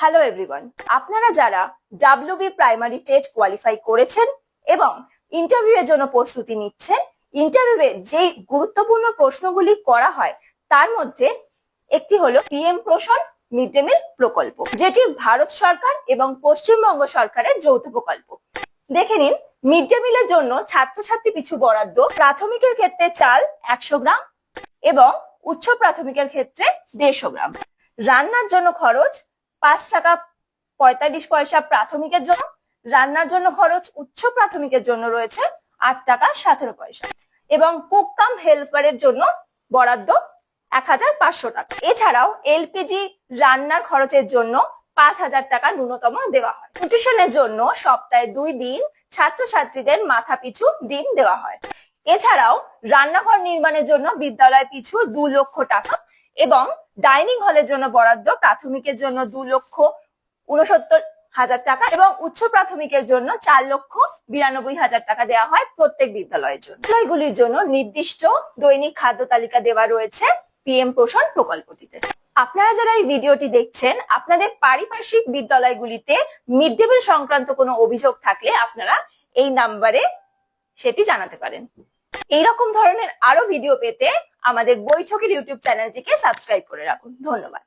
Hello everyone আপনারা যারা WB primary test qualify করেছেন এবং ইন্টারভিউ এর জন্য প্রস্তুতি নিচ্ছেন ইন্টারভিউয়ে যে গুরুত্বপূর্ণ প্রশ্নগুলি করা হয়, তার মধ্যে একটি হলো পিএম পোষণ মিড ডে মিল প্রকল্প, যেটি ভারত সরকার এবং পশ্চিমবঙ্গ সরকারের যৌথ প্রকল্প। দেখে নিন মিড ডে মিলের জন্য ছাত্রছাত্রী পিছু বরাদ্দ প্রাথমিকের ক্ষেত্রে চাল একশো গ্রাম এবং উচ্চ প্রাথমিকের ক্ষেত্রে দেড়শো গ্রাম। রান্নার জন্য খরচ পাঁচ টাকা পঁয়তাল্লিশ পয়সা প্রাথমিকের জন্য, রান্নার জন্য খরচ, উচ্চ প্রাথমিকের জন্য রয়েছে আট টাকা সতেরো পয়সা। এবং কুক হেল্পারের জন্য বরাদ্দ এক হাজার পাঁচশো টাকা। এছাড়াও এলপিজি রান্নার খরচের জন্য পাঁচ হাজার টাকা ন্যূনতম দেওয়া হয়। নিউট্রিশনের জন্য সপ্তাহে দুই দিন ছাত্রছাত্রীদের মাথা পিছু দিন দেওয়া হয়। এছাড়াও রান্নাঘর নির্মাণের জন্য বিদ্যালয় পিছু দু লক্ষ টাকা এবং ডাইনিং হলের জন্য বরাদ্দ, প্রাথমিকের জন্য দু লক্ষ উনসত্তর হাজার টাকা এবং উচ্চ প্রাথমিকের জন্য চার লক্ষ বিরানব্বই হাজার টাকা দেওয়া হয় প্রত্যেক বিদ্যালয়ের জন্য। বিদ্যালয়গুলির জন্য নির্দিষ্ট দৈনিক খাদ্য তালিকা দেওয়া রয়েছে পিএম পোষণ প্রকল্পটিতে। আপনারা যারা এই ভিডিওটি দেখছেন, আপনাদের পারিপার্শ্বিক বিদ্যালয়গুলিতে মিড ডে মিল সংক্রান্ত কোনো অভিযোগ থাকলে আপনারা এই নাম্বারে সেটি জানাতে পারেন। এইরকম ধরনের আরও ভিডিও পেতে আমাদের বৈঠকের ইউটিউব চ্যানেলটিকে সাবস্ক্রাইব করে রাখুন। ধন্যবাদ।